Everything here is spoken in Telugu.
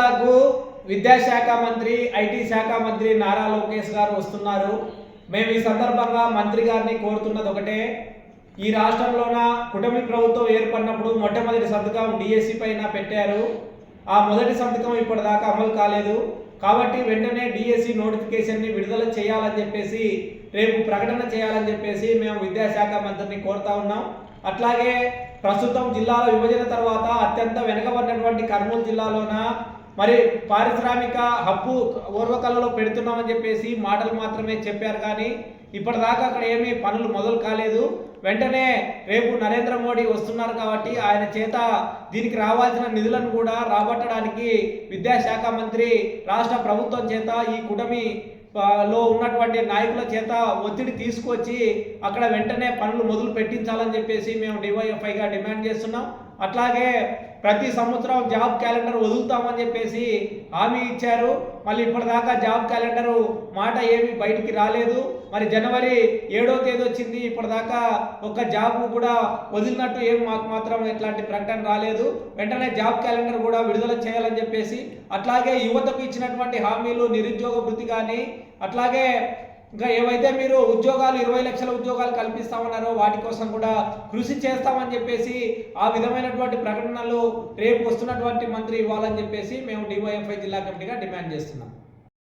నాకు విద్యాశాఖ మంత్రి ఐటీ శాఖ మంత్రి నారా లోకేష్ గారు వస్తున్నారు. మేము ఈ సందర్భంగా మంత్రి గారిని కోరుతున్నది ఒకటే. ఈ రాష్ట్రంలోన కుటుంబ ప్రభుత్వం ఏర్పడినప్పుడు మొట్టమొదటి సంతకం డిఎస్సి పైన పెట్టారు. ఆ మొదటి సంతకం ఇప్పటిదాకా అమలు కాలేదు. కాబట్టి వెంటనే డిఎస్సి నోటిఫికేషన్ని విడుదల చేయాలని చెప్పేసి రేపు ప్రకటన చేయాలని చెప్పేసి మేము విద్యాశాఖ మంత్రిని కోరుతా ఉన్నాం. అట్లాగే ప్రస్తుతం జిల్లాల విభజన తర్వాత అత్యంత వెనుకబడినటువంటి కర్నూలు జిల్లాలోన మరి పారిశ్రామిక హబ్బు ఓర్వకలలో పెడుతున్నామని చెప్పేసి మాటలు మాత్రమే చెప్పారు కానీ ఇప్పటిదాకా అక్కడ ఏమీ పనులు మొదలు కాలేదు. వెంటనే రేపు నరేంద్ర మోడీ వస్తున్నారు కాబట్టి ఆయన చేత దీనికి రావాల్సిన నిధులను కూడా రాబట్టడానికి విద్యాశాఖ మంత్రి రాష్ట్ర ప్రభుత్వం చేత ఈ కుటమి లో ఉన్నటువంటి నాయకుల చేత ఒత్తిడి తీసుకొచ్చి అక్కడ వెంటనే పనులు మొదలు పెట్టించాలని చెప్పేసి మేము డివైఎఫ్ఐగా డిమాండ్ చేస్తున్నాం. అట్లాగే ప్రతి సంవత్సరం జాబ్ క్యాలెండర్ వదులుతామని చెప్పేసి హామీ ఇచ్చారు. మళ్ళీ ఇప్పటిదాకా జాబ్ క్యాలెండర్ మాట ఏమీ బయటికి రాలేదు. మరి జనవరి ఏడో తేదీ వచ్చింది. ఇప్పటిదాకా ఒక జాబ్ కూడా వదిలినట్టు ఏం మాకు మాత్రం ఎట్లాంటి ప్రకటన రాలేదు. వెంటనే జాబ్ క్యాలెండర్ కూడా విడుదల చేయాలని చెప్పేసి అట్లాగే యువతకు ఇచ్చినటువంటి హామీలు నిరుద్యోగ వృత్తి కానీ అట్లాగే ఇంకా ఏవైతే మీరు ఉద్యోగాలు ఇరవై లక్షల ఉద్యోగాలు కల్పిస్తామన్నారో వాటి కోసం కూడా కృషి చేస్తామని చెప్పేసి ఆ విధమైనటువంటి ప్రకటనలు రేపు వస్తున్నటువంటి మంత్రి ఇవ్వాలని చెప్పేసి మేము డివైఎఫ్ఐ జిల్లా కమిటీగా డిమాండ్ చేస్తున్నాం.